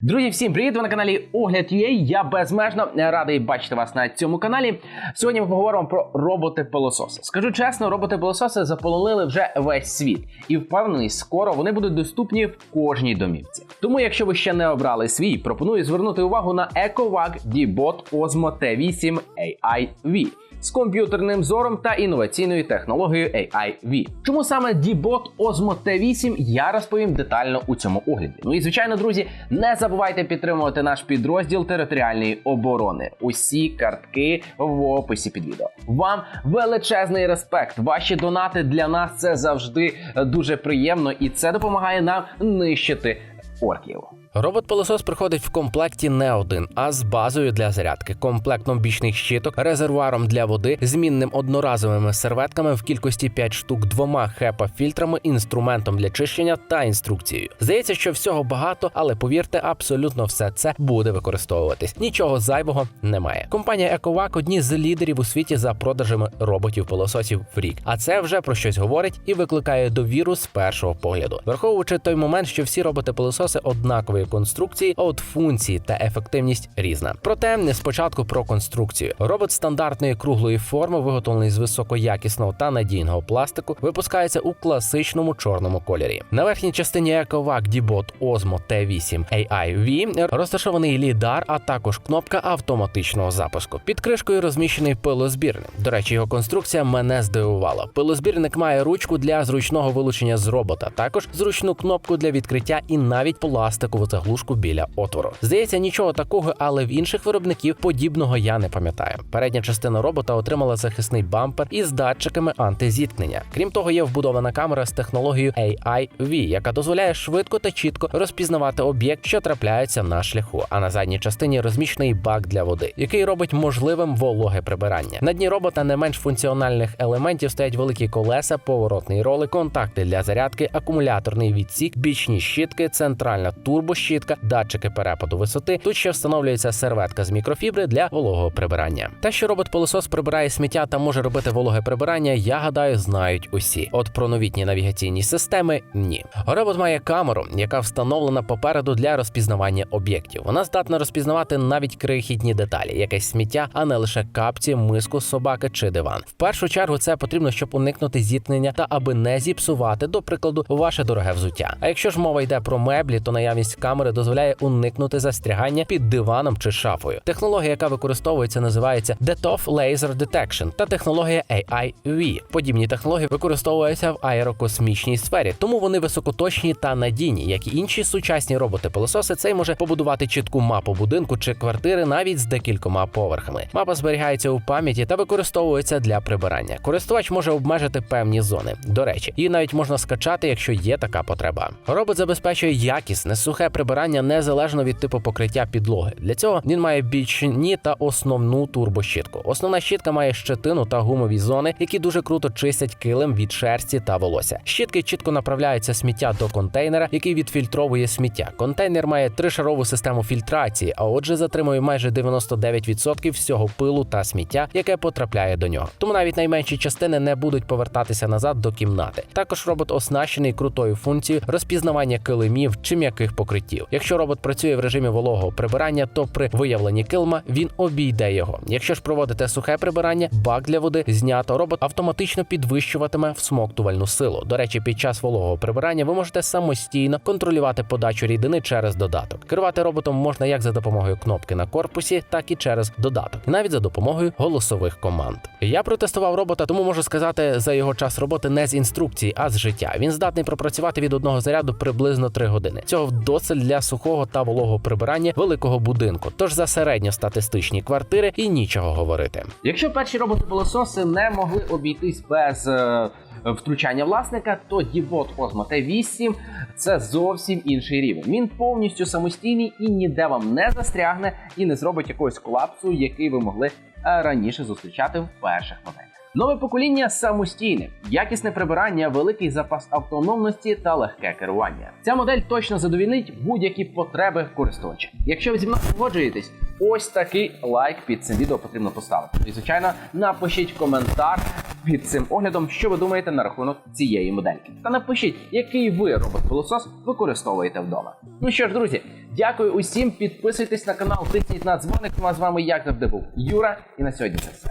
Друзі, всім привіт! Ви на каналі Огляд.ua. Я безмежно радий бачити вас на цьому каналі. Сьогодні ми поговоримо про роботи-пилососи. Скажу чесно, роботи-пилососи заполонили вже весь світ, і впевнений, скоро вони будуть доступні в кожній домівці. Тому, якщо ви ще не обрали свій, пропоную звернути увагу на EcoVac D-Bot Osmo T8 AI-V з комп'ютерним зором та інноваційною технологією AI-V. Чому саме D-Bot Osmo T8 я розповім детально у цьому огляді. Ну і звичайно, друзі, не забувайте підтримувати наш підрозділ територіальної оборони. Усі картки в описі під відео. Вам величезний респект. Ваші донати для нас це завжди дуже приємно, і це допомагає нам нищити орків. Робот-пилосос приходить в комплекті не один, а з базою для зарядки, комплектом бічних щиток, резервуаром для води, змінним одноразовими серветками в кількості 5 штук, двома хепа-фільтрами, інструментом для чищення та інструкцією. Здається, що всього багато, але повірте, абсолютно все це буде використовуватись. Нічого зайвого немає. Компанія EcoVac – одні з лідерів у світі за продажами роботів-пилососів в рік. А це вже про щось говорить і викликає довіру з першого погляду, враховуючи той момент, що всі роботи-пилососи однакової конструкції, а от функції та ефективність різна. Проте не спочатку про конструкцію. Робот стандартної круглої форми, виготовлений з високоякісного та надійного пластику, випускається у класичному чорному кольорі. На верхній частині EcoVac D-Bot Osmo T8 AI-V розташований лідар, а також кнопка автоматичного запуску. Під кришкою розміщений пилозбірник. До речі, його конструкція мене здивувала. Пилозбірник має ручку для зручного вилучення з робота, також зручну кнопку для відкриття і навіть пластикову заглушку біля отвору. Здається, нічого такого, але в інших виробників подібного я не пам'ятаю. Передня частина робота отримала захисний бампер із датчиками антизіткнення. Крім того, є вбудована камера з технологією AI-V, яка дозволяє швидко та чітко розпізнавати об'єкт, що трапляється на шляху. А на задній частині розміщений бак для води, який робить можливим вологе прибирання. На дні робота не менш функціональних елементів стоять великі колеса, поворотний ролик, контакти для зарядки, акумуляторний відсік, бічні щітки, центральна турбощітка, датчики перепаду висоти. Тут ще встановлюється серветка з мікрофібри для вологого прибирання. Те, що робот-пилосос прибирає сміття та може робити вологе прибирання, я гадаю, знають усі. От про новітні навігаційні системи ні. Робот має камеру, яка встановлена попереду для розпізнавання об'єктів. Вона здатна розпізнавати навіть крихітні деталі, якесь сміття, а не лише капці, миску, собаки чи диван. В першу чергу це потрібно, щоб уникнути зіткнення та аби не зіпсувати, до прикладу, ваше дороге взуття. А якщо ж мова йде про меблі, то наявність камери дозволяє уникнути застрягання під диваном чи шафою. Технологія, яка використовується, називається DETOF Laser Detection та технологія AI-V. Подібні технології використовуються в аерокосмічній сфері, тому вони високоточні та надійні, як і інші сучасні роботи-пилососи. Цей може побудувати чітку мапу будинку чи квартири навіть з декількома поверхами. Мапа зберігається у пам'яті та використовується для прибирання. Користувач може обмежити певні зони. До речі, її навіть можна скачати, якщо є така потреба. Робот забезпечує якісне сухе прибирання незалежно від типу покриття підлоги. Для цього він має бічні та основну турбощітку. Основна щітка має щетину та гумові зони, які дуже круто чистять килим від шерсті та волосся. Щітки чітко направляються сміття до контейнера, який відфільтровує сміття. Контейнер має тришарову систему фільтрації, а отже, затримує майже 99% всього пилу та сміття, яке потрапляє до нього. Тому навіть найменші частини не будуть повертатися назад до кімнати. Також робот оснащений крутою функцією розпізнавання килимів чи м'яких покриттів. Якщо робот працює в режимі вологого прибирання, то при виявленні килма він обійде його. Якщо ж проводите сухе прибирання, бак для води знято, робот автоматично підвищуватиме всмоктувальну силу. До речі, під час вологого прибирання ви можете самостійно контролювати подачу рідини через додаток. Керувати роботом можна як за допомогою кнопки на корпусі, так і через додаток, навіть за допомогою голосових команд. Я протестував робота, тому можу сказати за його час роботи не з інструкції, а з життя. Він здатний пропрацювати від одного заряду приблизно 3 години. Цього досить для сухого та вологого прибирання великого будинку. Тож за середньостатистичні квартири і нічого говорити. Якщо перші роботи-пилососи не могли обійтись без е, втручання власника, то D-Bot Osmo T8 це зовсім інший рівень. Він повністю самостійний і ніде вам не застрягне і не зробить якогось колапсу, який ви могли е, раніше зустрічати в перших моделях. Нове покоління самостійне, якісне прибирання, великий запас автономності та легке керування. Ця модель точно задовільнить будь-які потреби користувача. Якщо ви зі мною погоджуєтесь, ось такий лайк під цим відео потрібно поставити. І звичайно, напишіть коментар під цим оглядом, що ви думаєте на рахунок цієї модельки. Та напишіть, який ви робот-пилосос використовуєте вдома. Ну що ж, друзі, дякую усім. Підписуйтесь на канал, тисніть на дзвоник. Ну а з вами, як завжди, був Юра. І на сьогодні це все.